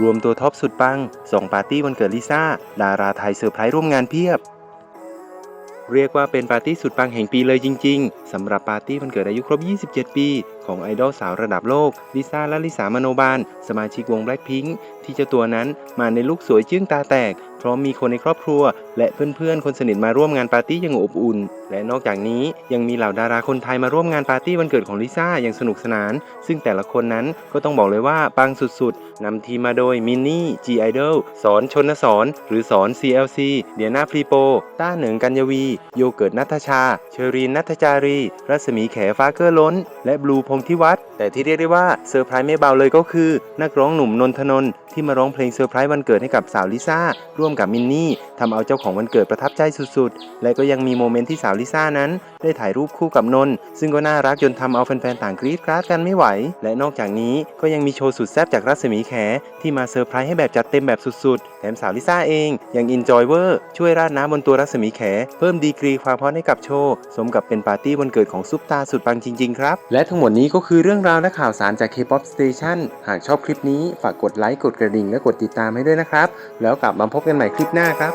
รวมตัวท็อปสุดปัง ส่งปาร์ตี้วันเกิดลิซ่า ดาราไทยเซอร์ไพรส์ร่วมงานเพียบ เรียกว่าเป็นปาร์ตี้สุดปังแห่งปีเลยจริง ๆ สำหรับปาร์ตี้วันเกิดอายุครบ 27 ปี ของไอดอลสาวระดับโลก ลิซ่าและลิสามโนบาล สมาชิกวง Blackpink ที่เจ้าตัวนั้นมาในลุคสวยจึ้งตาแตก พร้อมมีคนในครอบครัว และเพื่อนๆ คนสนิทมาร่วมงานปาร์ตี้อย่างอบอุ่น และนอกจากนี้ยังมีเหล่าดาราคนไทยมาร่วมงานปาร์ตี้วันเกิดของลิซ่าอย่างสนุกสนาน ซึ่งแต่ละคนนั้นก็ต้องบอกเลยว่าปังสุดๆนำทีมมาโดยมินนี่ G Idol สอนชนสอนหรือสอน CLC เดียนาฟรีโปต้าเหนิงกัญญวี โยเกิร์ตนัทชา เชอรีนนัทจารี รัศมีแขฟ้าเกอร์ล้น และบลูพงษ์ทิวัฒน์แต่ที่เรียกได้ว่าเซอร์ไพรส์ไม่เบาเลยก็คือ นักร้องหนุ่มนนทนนท์ที่มาร้องเพลงเซอร์ไพรส์วันเกิดให้กับสาวลิซ่าร่วมกับมินนี่ทำเอาเจ้าของวันเกิดประทับใจสุดๆ และก็ยังมีโมเมนต์ที่สาวลิซ่านั้น ได้ถ่ายรูปคู่กับนนท์ซึ่งก็น่ารักจนทำเอาแฟนๆต่างกรี๊ดกราดกันไม่ไหว และนอกจากนี้ก็ยังมีโชว์สุดแซ่บจากรัศมีแขที่มาเซอร์ไพรส์ให้แบบจัดเต็มแบบสุดๆ แถมสาวลิซ่าเองยังอินจอยเวอร์ช่วยราดน้ำบนตัวรัศมีแข เพิ่มดีกรีความฮอตให้กับโชว์สมกับเป็นปาร์ตี้วันเกิดของซุปตาสุดปังจริงๆครับและทั้งหมดนี้ก็คือเรื่องราวและข่าวสารจาก K-POP Station หากชอบคลิปนี้ฝากกดไลค์กดกระดิ่งและกดติดตามให้ด้วยนะครับแล้วกลับมาพบกันใหม่คลิปหน้าครับ